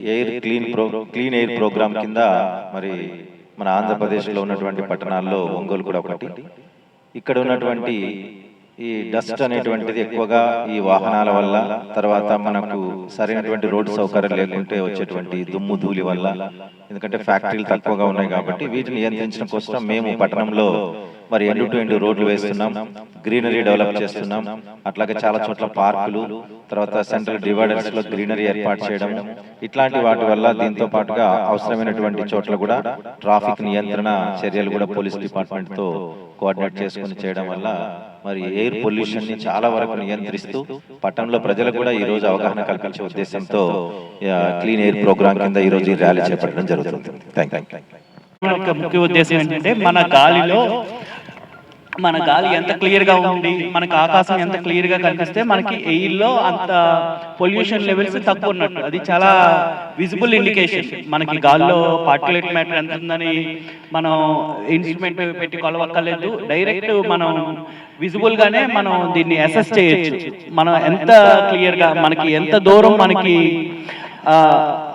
Air clean pro clean air program కింద మరి మన ఆంధ్రప్రదేశ్లో ఉన్నటువంటి పట్టణాల్లో ఒంగోలు కూడా ఒకటి. ఇక్కడ ఉన్నటువంటి ఈ డస్ట్ అనేటువంటిది ఎక్కువగా ఈ వాహనాల వల్ల తర్వాత మనకు సరైనటువంటి రోడ్డు సౌకర్యం లేకుంటే వచ్చేటువంటి దుమ్ము ధూళి వల్ల ఎందుకంటే ఫ్యాక్టరీలు తక్కువగా ఉన్నాయి కాబట్టి వీటిని నియంత్రించడం కోసం మేము పట్టణంలో మరి ఎండు టు ఎండు రోడ్లు వేస్తున్నాం. గ్రీనరీ డెవలప్ చేస్తున్నాం. అట్లాగే చాలా చోట్ల పార్కులు తర్వాత సెంట్రల్ డివైడర్స్లో గ్రీనరీ ఏర్పాటు చేయడం ఇట్లాంటి వాటి వల్ల దీంతో పాటుగా అవసరమైనటువంటి చోట్ల కూడా ట్రాఫిక్ నియంత్రణ చర్యలు కూడా పోలీస్ డిపార్ట్మెంట్తో కోఆర్డినేట్ చేసుకుని చేయడం వల్ల మరి ఎయిర్ పొల్యూషన్ని చాలా వరకు నియంత్రిస్తూ పట్టణంలో ప్రజలకు కూడా ఈ రోజు అవగాహన కల్పించే ఉద్దేశంతో క్లీన్ ఎయిర్ ప్రోగ్రామ్ కింద ఈ రోజు ఈ ర్యాలీ చేపట్టడం జరుగుతుంది. థ్యాంక్ ముఖ్య ఉద్దేశం ఏంటంటే మన గాలిలో మన గాలి ఎంత క్లియర్గా ఉంది మనకి ఆకాశం ఎంత క్లియర్గా కనిపిస్తే మనకి ఎయిర్లో అంత పొల్యూషన్ లెవెల్స్ తక్కువ ఉన్నట్టు. అది చాలా విజిబుల్ ఇండికేషన్ మనకి గాల్లో పార్టికులేట్ మ్యాటర్ ఎంత ఉందని మనం ఇన్స్ట్రుమెంట్ పెట్టి కొలవక్కర్లేదు. డైరెక్ట్ మనం విజిబుల్ గానే మనం దీన్ని అసెస్ చేయొచ్చు. మనం ఎంత క్లియర్గా మనకి ఎంత దూరం మనకి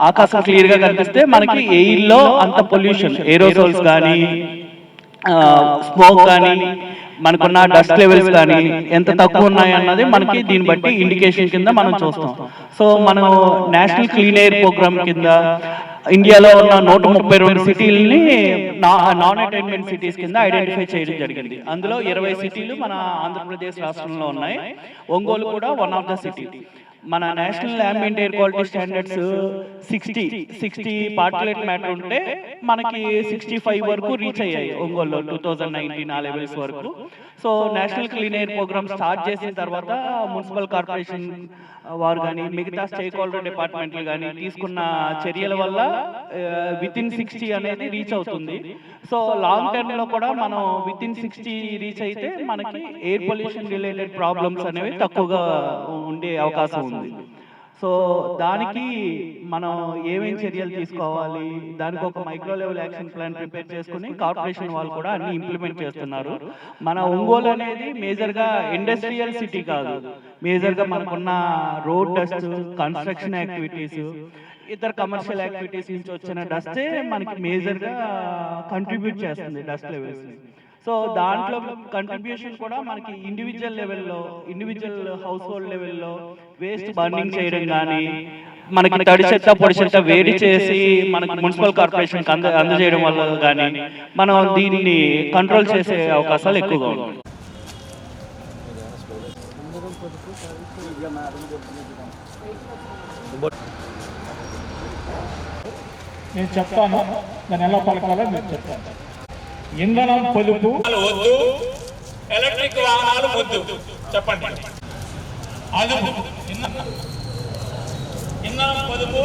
ఆకాశం క్లియర్గా కనిపిస్తే మనకి ఎయిర్లో అంత పొల్యూషన్ ఏరోసోల్స్ కానీ స్మోక్ కానీ మనకున్న డస్ట్ లెవెల్స్ కానీ ఎంత తక్కువ ఉన్నాయి అన్నది మనకి దీన్ని బట్టి ఇండికేషన్ కింద మనం చూస్తాం. సో మనం నేషనల్ క్లీన్ ఎయిర్ ప్రోగ్రామ్ కింద ఇండియాలో ఉన్న నూట ముప్పై రెండు సిటీలని నాన్ అటైన్మెంట్ సిటీస్ కింద ఐడెంటిఫై చేయడం జరిగింది. అందులో ఇరవై సిటీలు మన ఆంధ్రప్రదేశ్ రాష్ట్రంలో ఉన్నాయి. ఒంగోలు కూడా వన్ ఆఫ్ ద సిటీ మన national ambient air quality standards sixty sixty particulate matter ఉంటే మనకి సిక్స్టీ ఫైవ్ వరకు రీచ్ అయ్యాయి ఒంగోలులో టూ థౌజండ్ నైన్టీన్ ఆ లెవెల్స్ వరకు. So national clean air program start చేసిన తర్వాత మున్సిపల్ కార్పొరేషన్ వారు కానీ మిగతా స్టేక్ హోల్డర్ డిపార్ట్మెంట్లు కానీ తీసుకున్న చర్యల వల్ల విత్ ఇన్ సిక్స్టీ అనేది రీచ్ అవుతుంది. సో లాంగ్ టర్మ్లో కూడా మనం విత్ ఇన్ సిక్స్టీ రీచ్ అయితే మనకి ఎయిర్ పొల్యూషన్ రిలేటెడ్ ప్రాబ్లమ్స్ అనేవి తక్కువగా ఉండే అవకాశం ఉంది. సో దానికి మనం ఏమేం చర్యలు తీసుకోవాలి? దానికి ఒక micro level action plan prepare చేసుకుని కార్పొరేషన్ వాళ్ళు కూడా అన్ని ఇంప్లిమెంట్ చేస్తున్నారు. మన ఒంగోలు అనేది మేజర్గా ఇండస్ట్రియల్ సిటీ కాదు. మేజర్గా మనకున్న రోడ్ డస్ట్ కన్స్ట్రక్షన్ యాక్టివిటీస్ ఇతర కమర్షియల్ యాక్టివిటీస్ నుంచి వచ్చిన డస్టే మనకి మేజర్గా కంట్రిబ్యూట్ చేస్తుంది డస్ట్ లెవెల్స్ సో దాంట్లో కంట్రిబ్యూషన్ కూడా మనకి ఇండివిజువల్ లెవెల్లో ఇండివిజువల్ హౌస్ హోల్డ్ లెవెల్లో వేస్ట్ బర్నింగ్ చేయడం కానీ మనకి తడి చెత్త పొడి చెత్త వేడి చేసి మనకి మున్సిపల్ కార్పొరేషన్ అంద అందజేయడం వల్ల కానీ మనం దీన్ని కంట్రోల్ చేసే అవకాశాలు ఎక్కువగా ఉన్నాయి. నేను చెప్తాను దాన్ని ఎలా పలకాలో మీరు చెప్తాను ఇంధనం పొదుపు. వద్దు ఎలక్ట్రిక్ వాహనాలు వద్దు. చెప్పండి. అదుపు. ఇంధనం. ఇంధనం పొదుపు.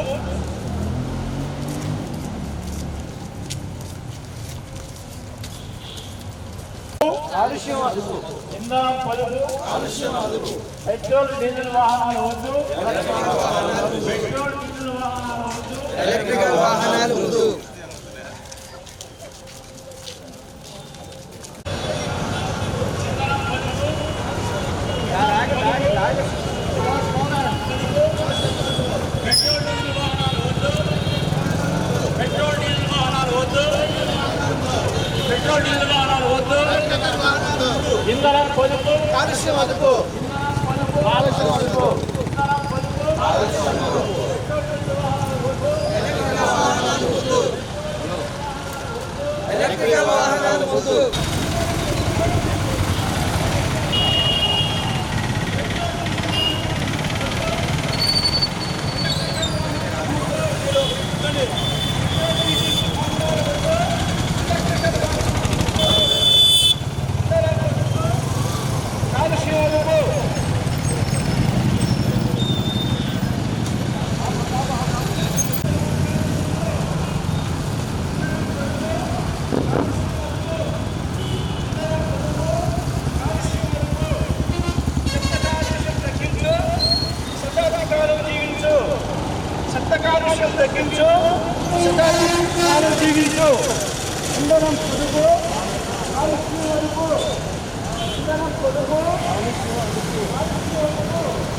ఇంధనం పొదుపు. పెట్రోల్ డీజిల్ వాహనాలు వద్దు. పెట్రోల్ డీజిల్ వాహనాలు వద్దు. పెట్రోల్ డీజిల్ వాహనాలు వద్దు పెట్రోల్ డీజిల్ వాహనాలు వద్దు ఇంధనం పొదుపు కాలుష్యం అదుపు. కాలుష్యం అదుపు. కాలుష్యం 시험 됐겠죠? 세상이 나를 즐기죠. 한 번은 부르고, 나를 키워주고, 시간은 부르고, 나를 키워주고, 나를 키워주고.